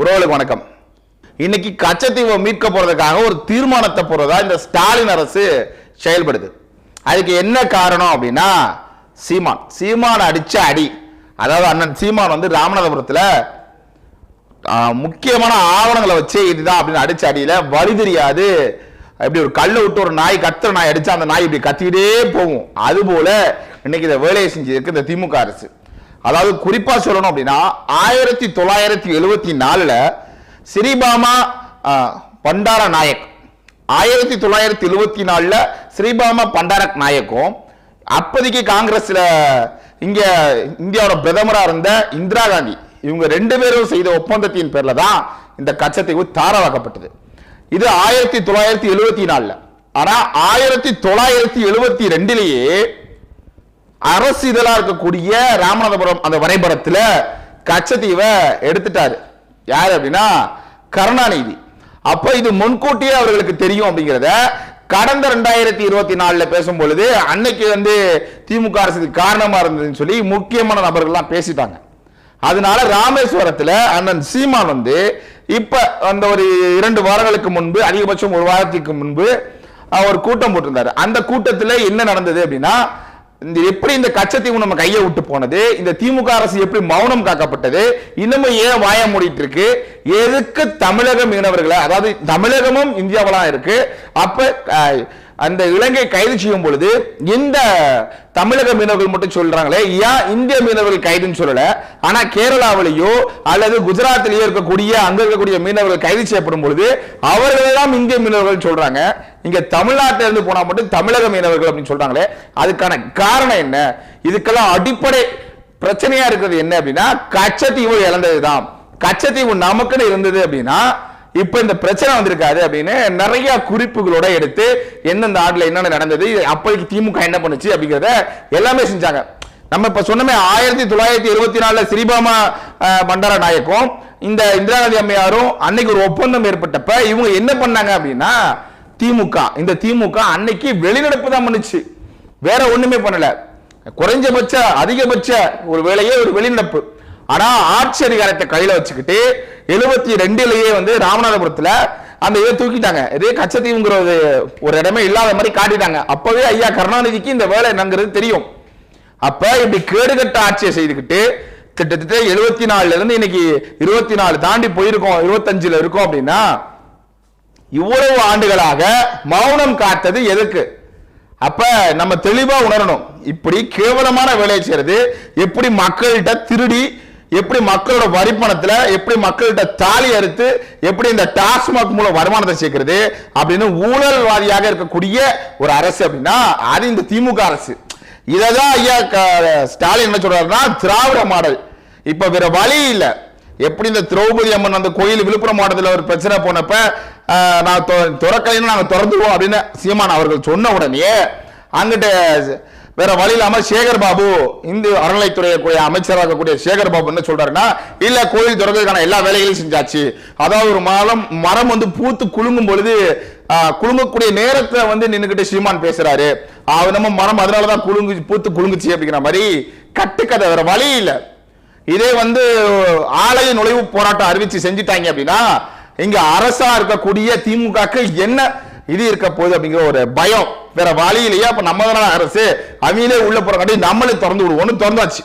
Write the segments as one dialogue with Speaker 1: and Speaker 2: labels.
Speaker 1: உறவுகளுக்கு வணக்கம். இன்னைக்கு கச்சத்தீவை மீட்க போறதுக்காக ஒரு தீர்மானத்தை போறதா இந்த ஸ்டாலின் அரசு செயல்படுது. அதுக்கு என்ன காரணம் அப்படின்னா சீமான். சீமான் அடிச்ச அடி. அதாவது அண்ணன் சீமான் வந்து ராமநாதபுரத்துல முக்கியமான ஆவணங்களை வச்சு இதுதான் அப்படின்னு அடிச்ச அடியில வழி தெரியாது. இப்படி ஒரு கல்லை விட்டு ஒரு நாய் கத்துற நாய் அடிச்சா அந்த நாய் இப்படி கத்திக்கிட்டே போகும். அது போல இன்னைக்கு இந்த வேலையை செஞ்சிருக்கு இந்த திமுக அரசு. அதாவது குறிப்பா சொல்லணும் அப்படின்னா ஆயிரத்தி தொள்ளாயிரத்தி எழுவத்தி நாலுல ஸ்ரீபாமா பண்டார நாயக் ஆயிரத்தி தொள்ளாயிரத்தி எழுவத்தி நாலுல ஸ்ரீபாமா பண்டாரக் நாயக்கும் அப்போதைக்கு காங்கிரஸ்ல இங்க இந்தியாவோட பிரதமரா இருந்த இந்திரா காந்தி. இவங்க ரெண்டு பேரும் செய்த ஒப்பந்தத்தின் பேர்ல தான் இந்த கச்சத்தீவு தாரவாக்கப்பட்டது இது ஆயிரத்தி தொள்ளாயிரத்தி எழுவத்தி நாலுல. ஆனா ஆயிரத்தி தொள்ளாயிரத்தி எழுபத்தி ரெண்டுலேயே அரசு இதழா இருக்கக்கூடிய ராமநாதபுரம் அந்த வரைபடத்துல கச்சத்தீவை எடுத்துட்டாரு. யார் அப்படின்னா கருணாநிதி. அப்ப இது முன்கூட்டியே அவர்களுக்கு தெரியும் அப்படிங்கிறத கடந்த ரெண்டாயிரத்தி இருபத்தி நாலுல பேசும் பொழுது அன்னைக்கு வந்து திமுக அரசுக்கு காரணமா இருந்ததுன்னு சொல்லி முக்கியமான நபர்கள்லாம் பேசிட்டாங்க. அதனால ராமேஸ்வரத்துல அண்ணன் சீமான் வந்து இப்ப அந்த ஒரு இரண்டு வாரங்களுக்கு முன்பு அதிகபட்சம் ஒரு வாரத்துக்கு முன்பு அவர் ஒரு கூட்டம் போட்டிருந்தாரு. அந்த கூட்டத்துல என்ன நடந்தது அப்படின்னா இந்த எப்படி இந்த கச்சத்தீவு நம்ம கையை விட்டு போனது? இந்த திமுக அரசு எப்படி மௌனம் காக்கப்பட்டது? இன்னமும் ஏன் வாய மூடிட்டு இருக்கு? எதுக்கு தமிழக மீனவர்களை அதாவது தமிழகமும் இந்தியாவெல்லாம் இருக்கு. அப்ப அஹ், அந்த இலங்கை கைது செய்யும் பொழுது இந்த தமிழக மீனவர்கள் மட்டும் சொல்றாங்களே ஏன் இந்திய மீனவர்கள் கைதுன்னு சொல்லல ஆனா கேரளாவிலேயோ அல்லது குஜராத்திலேயோ இருக்கக்கூடிய அங்க இருக்கக்கூடிய மீனவர்கள் கைது செய்யப்படும் பொழுது அவர்களெல்லாம் இந்திய மீனவர்கள் சொல்றாங்க. இங்க தமிழ்நாட்டில இருந்து போனா மட்டும் தமிழக மீனவர்கள் அப்படின்னு சொல்றாங்களே. அதுக்கான காரணம் என்ன? இதுக்கெல்லாம் அடிப்படை பிரச்சனையா இருக்கிறது என்ன அப்படின்னா கச்சத்தீவு இழந்ததுதான். கச்சத்தீவு நமக்குன்னு இருந்தது அப்படின்னா இப்ப இந்த பிரச்சனை வந்திருக்காது அப்படின்னு நிறைய குறிப்புகளோட எடுத்து எந்தெந்த ஆண்டுல என்னென்ன நடந்தது அப்போதைக்கு திமுக என்ன பண்ணுச்சு அப்படிங்கிறத எல்லாமே செஞ்சாங்க. நம்ம இப்ப சொன்னமே ஆயிரத்தி தொள்ளாயிரத்தி இருபத்தி நாலுல ஸ்ரீபாமா பண்டார நாயக்கும் இந்த இந்திரா காந்தி அம்மையாரும் அன்னைக்கு ஒரு ஒப்பந்தம் ஏற்பட்டப்ப இவங்க என்ன பண்ணாங்க அப்படின்னா திமுக இந்த திமுக அன்னைக்கு வெளிநடப்பு தான் பண்ணுச்சு. வேற ஒண்ணுமே பண்ணல. குறைஞ்சபட்ச அதிகபட்ச ஒரு வேலையே ஒரு வெளிநடப்பு. ஆனா ஆட்சி அதிகாரத்தை கையில வச்சுக்கிட்டு எழுபத்தி ரெண்டுலயே வந்து ராமநாதபுரத்துல அந்த இதை தூக்கிட்டாங்க. இதே கச்சத்தீவுங்கிற ஒரு இடமே இல்லாத மாதிரி காட்டிட்டாங்க. அப்பவே ஐயா கருணாநிதிக்கு இந்த வேலை என்னங்கிறது தெரியும். அப்ப இப்படி கேடுகட்ட ஆட்சியை செய்துக்கிட்டு கிட்டத்தட்ட எழுபத்தி நாலுல இருந்து இன்னைக்கு இருபத்தி நாலு தாண்டி போயிருக்கோம் இருபத்தஞ்சுல இருக்கோம் அப்படின்னா இவ்வளவு ஆண்டுகளாக மௌனம் காத்தது எதுக்கு? அப்ப நம்ம தெளிவா உணரணும். இப்படி கேவலமான வேலையை செய்யறது எப்படி மக்கள்கிட்ட திருடி எப்படி மக்களோட வரிப்பணத்துல எப்படி மக்கள்கிட்ட தாலி அறுத்து எப்படி இந்த டாஸ்மாக் மூலம் வருமானத்தை சேர்க்கிறது அப்படின்னு ஊழல்வாதியாக இருக்கக்கூடிய ஒரு அரசு அப்படின்னா அது இந்த திமுக அரசு. இதை தான் ஐயா க- ஸ்டாலின் என்ன சொல்றாருன்னா திராவிட மாடல். இப்ப வேற வழி இல்லை. எப்படி இந்த திரௌபதி அம்மன் அந்த கோயில் விழுப்புரம் மாவட்டத்தில் ஒரு பிரச்சனை போனப்ப நான் தொ- திறக்கலைன்னு நாங்க திறந்துருவோம் அப்படின்னு சீமான் அவர்கள் சொன்ன உடனே அங்கிட்ட வேற வழி இல்லாம சேகர் பாபு இந்து அறநிலைத்துறை கூடிய அமைச்சராக இருக்கக்கூடிய சேகர் பாபு என்ன சொல்றாருன்னா இல்ல கோயில் திறக்கிறதுக்கான எல்லா வேலைகளையும் செஞ்சாச்சு. அதாவது ஒரு மரம் மரம் வந்து பூத்து குலுங்கும் பொழுது குலுங்கக்கூடிய நேரத்தை வந்து நின்னுகிட்டு ஸ்ரீமான் பேசுறாரு. அவர் நம்ம மரம் அதனாலதான் குலுங்கு பூத்து குலுங்குச்சு அப்படிங்கிற மாதிரி கட்டுக்கதை வேற வழி இல்லை. இதே வந்து ஆலய நுழைவு போராட்டம் அறிவிச்சு செஞ்சுட்டாங்க அப்படின்னா இங்க அரசா இருக்கக்கூடிய திமுகக்கு என்ன இது இருக்க போகுது அப்படிங்கிற ஒரு பயம். வேற வழியிலேயே அப்ப நம்ம தான அரசு? அவங்களே உள்ள போறாங்க நம்மளே திறந்து விடுவோம். ஒன்று திறந்தாச்சு.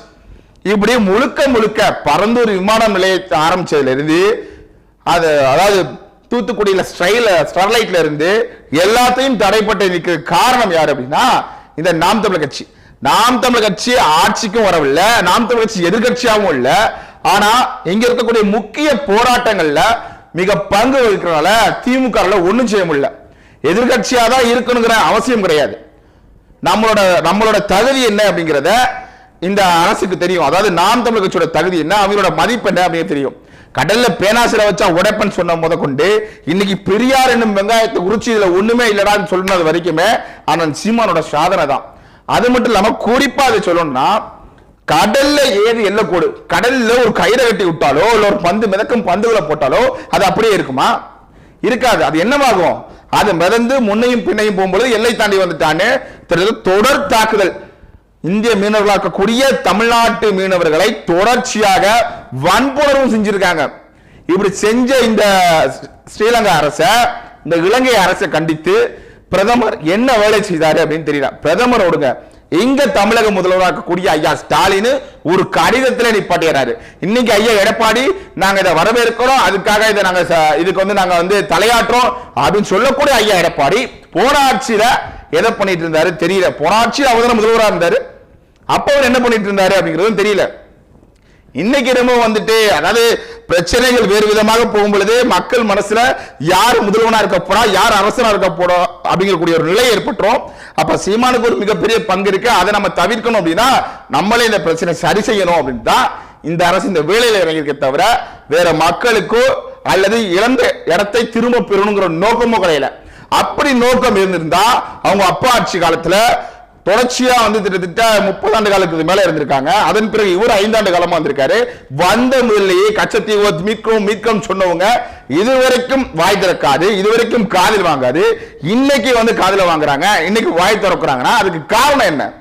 Speaker 1: இப்படி முழுக்க முழுக்க பரந்தூர் விமான நிலையத்தை ஆரம்பிச்சதுல இருந்து அது அதாவது தூத்துக்குடியில ஸ்டைல ஸ்டெர்லைட்ல இருந்து எல்லாத்தையும் தடைப்பட்டு நிற்க காரணம் யார் அப்படின்னா இந்த நாம் தமிழ் கட்சி. நாம் தமிழ் கட்சி ஆட்சிக்கும் வரவில்லை நாம் தமிழ் கட்சி எதிர்கட்சியாகவும் இல்லை. ஆனா இங்க இருக்கக்கூடிய முக்கிய போராட்டங்கள்ல மிக பங்கு வகிக்கிறனால திமுக ஒன்றும் செய்ய முடியல. எதிர்கட்சியாக தான் இருக்கணுங்கிற அவசியம் கிடையாது. நம்மளோட நம்மளோட தகுதி என்ன அப்படிங்கிறத இந்த அரசுக்கு தெரியும். அதாவது நாம் தமிழ் கட்சியோட தகுதி என்ன அவங்களோட மதிப்பு என்ன அப்படின்னு தெரியும். கடல்ல பேனாசிர வச்சா உடைப்பன் சொன்ன முத கொண்டு இன்னைக்கு பெரியார் என்னும் வெங்காயத்தை உரிச்சு இதுல ஒண்ணுமே இல்லடான்னு சொன்னது வரைக்குமே அண்ணன் சீமானோட சாதனை தான். அது மட்டும் இல்லாம குறிப்பா அதை சொல்லணும்னா கடல்ல ஏது எல்லக்கோடு கடல்ல ஒரு கயிறை கட்டி விட்டாலோ இல்ல ஒரு பந்து மிதக்கும் பந்துகளை போட்டாலோ அது அப்படியே இருக்குமா? இருக்காது. அது என்னவாகும்? அது மிதந்து முன்னையும் பின்னையும் போகும்போது எல்லை தாண்டி வந்துட்டானே. தெரியுது. தொடர் தாக்குதல். இந்திய மீனவர்களாக்கக்கூடிய தமிழ்நாட்டு மீனவர்களை தொடர்ச்சியாக வன்புணர்வும் செஞ்சிருக்காங்க. இப்படி செஞ்ச இந்த ஸ்ரீலங்கா அரச இந்த இலங்கை அரசை கண்டித்து பிரதமர் என்ன வேலை செய்தாரு அப்படின்னு தெரியல. பிரதமர் ஒடுங்க. இங்க தமிழக முதல்வராக இருக்கக்கூடிய ஐயா ஸ்டாலின் ஒரு கடிதத்துல நிப்பாட்டிடுறாரு இன்னைக்கு ஐயா எடப்பாடி நாங்க இதை வரவேற்கிறோம் அதுக்காக இதை நாங்க ச- இதுக்கு வந்து நாங்க வந்து தலையாட்டுறோம் அப்படின்னு சொல்லக்கூடிய ஐயா எடப்பாடி போராட்சியில எதை பண்ணிட்டு இருந்தாரு தெரியல. போராட்சியில் அவர் தான் முதல்வராக இருந்தாரு. அப்ப அவர் என்ன பண்ணிட்டு இருந்தாரு அப்படிங்கிறதும் தெரியல. இன்னைக்கு என்னமோ வந்துட்டு அதாவது பிரச்சனைகள் வேறு விதமாக போகும் பொழுது மக்கள் மனசுல யார் முதல்வனா இருக்க போறா யார் அரசனா இருக்க போறோம் அப்படிங்கக்கூடிய ஒரு நிலை ஏற்பட்டுரும். அப்ப சீமானுக்கு ஒரு மிகப்பெரிய பங்கு இருக்கு. அதை நம்ம தவிர்க்கணும் அப்படின்னா நம்மளே இந்த பிரச்சனை சரி செய்யணும் அப்படின்னு தான் இந்த அரசு இந்த வேலையில இறங்கியிருக்க தவிர வேற மக்களுக்கோ அல்லது இழந்த இடத்தை திரும்ப பெறணுங்கிற நோக்கமோ கிடையாது அப்படி நோக்கம் இருந்திருந்தா அவங்க அப்பா ஆட்சி காலத்துல தொடர்ச்சியா வந்து கிட்டத்தட்ட முப்பது ஆண்டு காலத்துக்கு மேல இருந்திருக்காங்க. அதன் பிறகு இவர் ஐந்தாண்டு காலமா வந்திருக்காரு. வந்த முதல்லயே கச்சத்தீவை மீட்கும் மீட்கும் சொன்னவங்க இதுவரைக்கும் வாய் திறக்காது இதுவரைக்கும் காதில் வாங்காது. இன்னைக்கு வந்து காதில் வாங்குறாங்க. இன்னைக்கு வாய் திறக்கிறாங்கன்னா அதுக்கு காரணம் என்ன?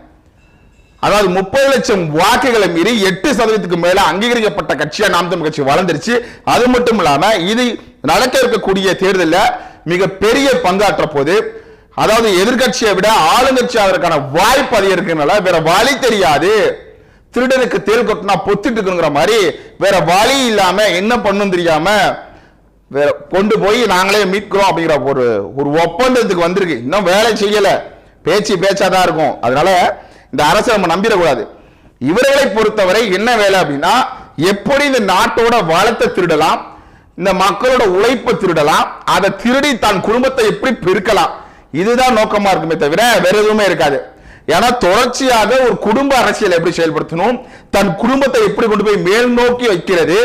Speaker 1: அதாவது முப்பது லட்சம் வாக்குகளை மீறி எட்டு சதவீதத்துக்கு மேல அங்கீகரிக்கப்பட்ட கட்சியா நாம் தமிழ் கட்சி வளர்ந்துருச்சு. அது மட்டும் இல்லாம இது நடக்க இருக்கக்கூடிய தேர்தலில் மிக பெரிய பங்காற்ற போது அதாவது எதிர்க்கட்சியை விட ஆளுங்கட்சி அதற்கான வாய்ப்பு அதிகம் இருக்குனால வேற வழி தெரியாது. திருடனுக்கு தேல் கொட்டினா பொத்திட்டு இருக்குங்கிற மாதிரி வேற வழி இல்லாம என்ன பண்ணும் தெரியாம வேற கொண்டு போய் நாங்களே மீட்கிறோம் அப்படிங்கிற ஒரு ஒரு ஒப்பந்தத்துக்கு வந்திருக்கு. இன்னும் வேலை செய்யல. பேச்சு பேச்சாதான் இருக்கும். அதனால இந்த அரசை நம்ம நம்பிடக்கூடாது. இவர்களை பொறுத்தவரை என்ன வேலை அப்படின்னா எப்படி இந்த நாட்டோட வளத்தை திருடலாம் இந்த மக்களோட உழைப்பை திருடலாம் அதை திருடி தன் குடும்பத்தை எப்படி பெருக்கலாம் இதுதான் நோக்கமா இருக்குமே தவிர வேற எதுவுமே இருக்காது. ஏன்னா தொடர்ச்சியாக ஒரு குடும்ப அரசியல் எப்படி செயல்படுத்தணும் தன் குடும்பத்தை எப்படி கொண்டு போய் மேல் நோக்கி வைக்கிறது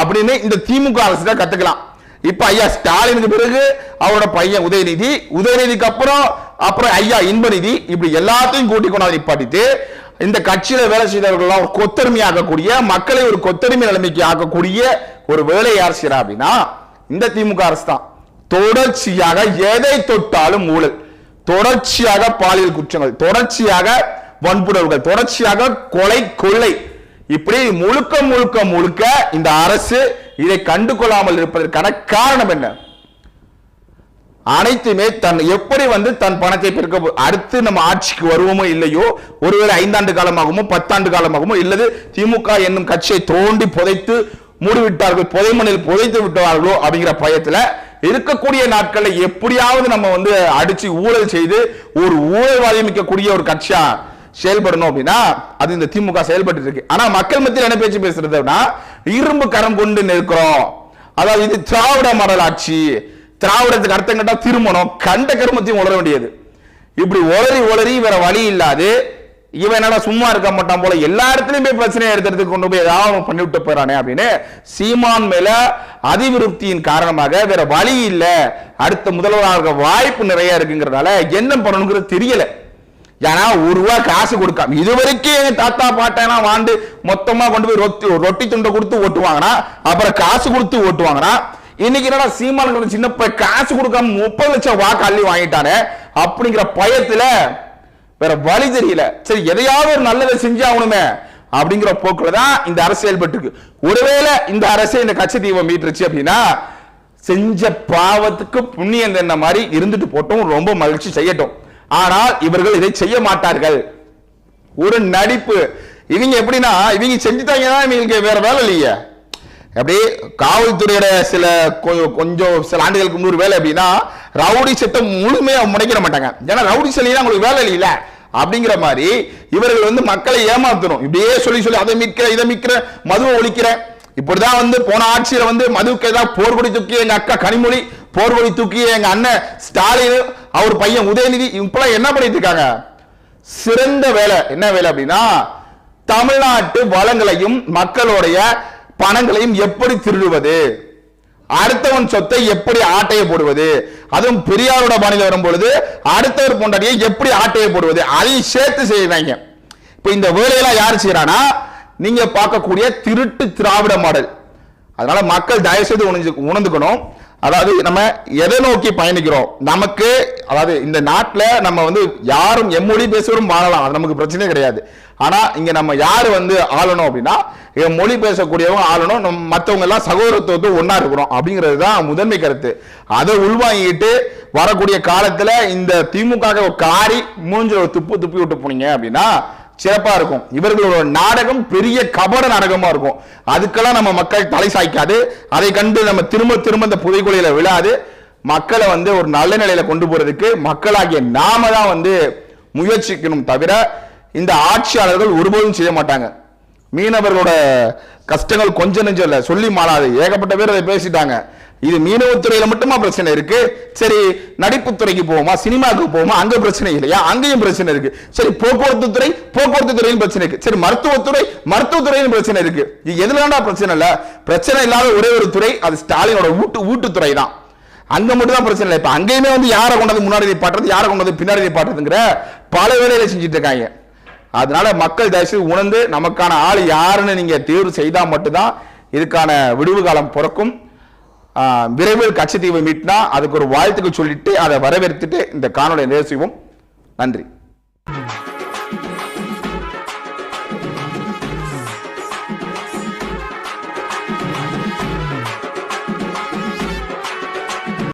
Speaker 1: அப்படின்னு இந்த திமுக அரசு தான் கத்துக்கலாம். இப்ப ஐயா ஸ்டாலினுக்கு பிறகு அவரோட பையன் உதயநிதி உதயநிதிக்கு அப்புறம் அப்புறம் ஐயா இன்பநிதி இப்படி எல்லாத்தையும் கூட்டி கொண்டாந்து நிப்பாட்டிட்டு இந்த கட்சியில வேலை செய்தவர்கள்லாம் ஒரு கொத்தருமை ஆக்கக்கூடிய மக்களை ஒரு கொத்தருமை நிலைமைக்கு ஆக்கக்கூடிய ஒரு வேலை யார் செய்யறா அப்படின்னா இந்த திமுக அரசு தான். தொடர்ச்சியாக எதை தொட்டாலும் ஊழல். தொடர்ச்சியாக பாலியல் குற்றங்கள் தொடர்ச்சியாக வன்புணர்வுகள் தொடர்ச்சியாக கொலை கொள்ளை. இப்படி முழுக்க முழுக்க முழுக்க இந்த அரசு இதை கண்டு கொள்ளாமல் இருப்பதற்கான காரணம் என்ன? அனைத்துமே தன் எப்படி வந்து தன் பணத்தை பெருக்க அடுத்து நம்ம ஆட்சிக்கு வருவோமோ இல்லையோ ஒருவேளை ஐந்தாண்டு காலமாகுமோ பத்தாண்டு காலமாகுமோ இல்லது திமுக என்னும் கட்சியை தோண்டி புதைத்து மூடிவிட்டார்கள் புதைமணில் புதைத்து விட்டார்களோ அப்படிங்கிற பயத்துல இருக்கக்கூடிய நாட்களை எப்படியாவது நம்ம வந்து அடிச்சு ஊழல் செய்து ஒரு ஊழல்வாதி மிக்கக்கூடிய ஒரு கட்சியா செயல்படணும் அப்படின்னா அது இந்த திமுக செயல்பட்டு இருக்கு. ஆனா மக்கள் மத்தியில் என்ன பேச்சு பேசுறதுன்னா இரும்பு கரம் கொண்டு நிற்கிறோம். அதாவது இது திராவிட மாடல் ஆட்சி. திராவிடத்துக்கு அர்த்தம் கேட்டா திருமணம். கண்ட கருமத்தையும் உளர வேண்டியது. இப்படி உளறி உளறி வேற வழி இல்லாது இவன் என்னடா சும்மா இருக்க மாட்டான் போல எல்லா இடத்துலயும் போய் பிரச்சனையை எடுத்துட்டு கொண்டு போய் ஏதாவது பண்ணிவிட்டு பண்ணி விட்டு போறானே அப்படின்னு சீமான் மேல அதிவிருப்தியின் காரணமாக வேற வழி இல்ல. அடுத்த முதல்வராக வாய்ப்பு நிறைய இருக்குங்கிறதால என்ன பண்ணணுங்கிறது தெரியல. ஏன்னா ஒரு ரூபா காசு கொடுக்காம இது வரைக்கும் எங்க தாத்தா பாட்டெல்லாம் வாண்டு மொத்தமா கொண்டு போய் ரொட்டி ரொட்டி துண்டை கொடுத்து ஓட்டுவாங்கன்னா அப்புறம் காசு கொடுத்து ஓட்டுவாங்கன்னா இன்னைக்கு என்னடா சீமான் சின்ன காசு கொடுக்காம முப்பது லட்சம் வாக்கு அள்ளி வாங்கிட்டானே அப்படிங்கிற பயத்துல வேற வழி தெரியல. சரி எதையாவது ஒரு நல்லதை செஞ்சாகணுமே அப்படிங்கிற போக்குல தான் இந்த அரசு செயல்பட்டு ஒருவேளை இந்த அரசு இந்த கட்சி தீபம் மீட்டுருச்சு அப்படின்னா செஞ்ச பாவத்துக்கு புண்ணியம் என்ன மாதிரி இருந்துட்டு போட்டும் ரொம்ப மகிழ்ச்சி செய்யட்டும். ஆனால் இவர்கள் இதை செய்ய மாட்டார்கள். ஒரு நடிப்பு. இவங்க எப்படின்னா இவங்க செஞ்சுட்டாங்கன்னா இவங்களுக்கு வேற வேலை இல்லையே. அப்படி காவல்துறையோட சில கொ- கொஞ்சம் சில ஆண்டுகளுக்கு முன்னூறு வேலை அப்படின்னா ரவுடி சட்டம் முழுமையாக முனைக்கிற மாட்டாங்க. ஏன்னா ரவுடி சலினா உங்களுக்கு வேலை இல்லையில அப்படிங்கிற மாதிரி இவர்கள் வந்து மக்களை ஏமாத்தணும். இப்படியே சொல்லி சொல்லி அதை மிக்கிற இதை மிக்கிற மதுவை ஒழிக்கிறேன் இப்படிதான் வந்து போன ஆட்சியில வந்து மதுவுக்கு ஏதாவது போர்கொடி தூக்கி எங்க அக்கா கனிமொழி போர்கொடி தூக்கி எங்க அண்ணன் ஸ்டாலின் அவர் பையன் உதயநிதி இப்பெல்லாம் என்ன பண்ணிட்டு இருக்காங்க? சிறந்த வேலை. என்ன வேலை அப்படின்னா தமிழ்நாட்டு வளங்களையும் மக்களுடைய பணங்களையும் எப்படி திருடுவது? அடுத்தவன் சொத்தை எப்படி ஆட்டைய போடுவது? அதுவும் பெரியாரோட பாணியில வரும்பொழுது அடுத்தவர் பொண்டாட்டியை எப்படி ஆட்டைய போடுவது? அதையும் சேர்த்து செய்வாங்க. இப்ப இந்த வேலையெல்லாம் யார் செய்யறானா நீங்க பார்க்கக்கூடிய திருட்டு திராவிட மாடல். அதனால மக்கள் தயவு செய்து உணர்ந்து உணர்ந்துக்கணும். அதாவது நம்ம எதை நோக்கி பயணிக்கிறோம்? நமக்கு அதாவது இந்த நாட்டில் நம்ம வந்து யாரும் எம்மொழி பேசுவரும் வாழலாம். அது நமக்கு பிரச்சனையே கிடையாது. ஆனால் இங்கே நம்ம யார் வந்து ஆளணும் அப்படின்னா என் மொழி பேசக்கூடியவங்க ஆளணும். நம்ம மற்றவங்க எல்லாம் சகோதரத்துவத்தை ஒன்றா இருக்கிறோம் அப்படிங்கிறது தான் முதன்மை கருத்து. அதை உள்வாங்கிட்டு வரக்கூடிய காலத்தில் இந்த திமுக காரி மூஞ்சில ஒரு துப்பு துப்பி விட்டு போனீங்க அப்படின்னா சிறப்பாக இருக்கும். இவர்களோட நாடகம் பெரிய கபட நாடகமாக இருக்கும். அதுக்கெல்லாம் நம்ம மக்கள் தலை சாய்க்காது. அதை கண்டு நம்ம திரும்ப திரும்ப இந்த புதைக்குழியில் விழாது. மக்களை வந்து ஒரு நல்ல நிலையில கொண்டு போறதுக்கு மக்களாகிய நாம தான் வந்து முயற்சிக்கணும் தவிர இந்த ஆட்சியாளர்கள் ஒருபோதும் செய்ய மாட்டாங்க. மீனவர்களோட கஷ்டங்கள் கொஞ்சம் நெஞ்சம் இல்லை சொல்லி மாறாது. ஏகப்பட்ட பேர் அதை பேசிட்டாங்க. இது மீனவத்துறையில மட்டுமா பிரச்சனை இருக்கு? சரி நடிப்புத்துறைக்கு போவோமா? சினிமாவுக்கு போவோமா? அங்க பிரச்சனை இல்லையா? அங்கேயும் பிரச்சனை இருக்கு. சரி போக்குவரத்து துறை போக்குவரத்து துறையும் பிரச்சனை இருக்கு. சரி மருத்துவத்துறை மருத்துவத்துறையும் பிரச்சனை இருக்கு. இது எதுலடா பிரச்சனை இல்ல? பிரச்சனை இல்லாத ஒரே ஒரு துறை அது ஸ்டாலினோட ஊட்டு ஊட்டுத்துறை தான் அங்க மட்டும் தான் பிரச்சனை இல்லை. இப்ப அங்கேயுமே வந்து யாரை கொண்டது முன்னாடி நிப்பாட்டுறது யாரை கொண்டது பின்னாடி நிப்பாட்டுறதுங்கிற பல வேலைகளை செஞ்சுட்டு இருக்காங்க. அதனால மக்கள் தயவுசெய்து உணர்ந்து நமக்கான ஆள் யாருன்னு நீங்க தேர்வு செய்தால் மட்டும்தான் இதுக்கான விடுவு காலம் பிறக்கும். விரைவில் கட்சி தீவை மீட்டினா அதுக்கு ஒரு வாழ்த்துக்கள் சொல்லிட்டு அதை வரவேற்றுட்டு இந்த காணொலியை நிறைவு செய்வோம். நன்றி.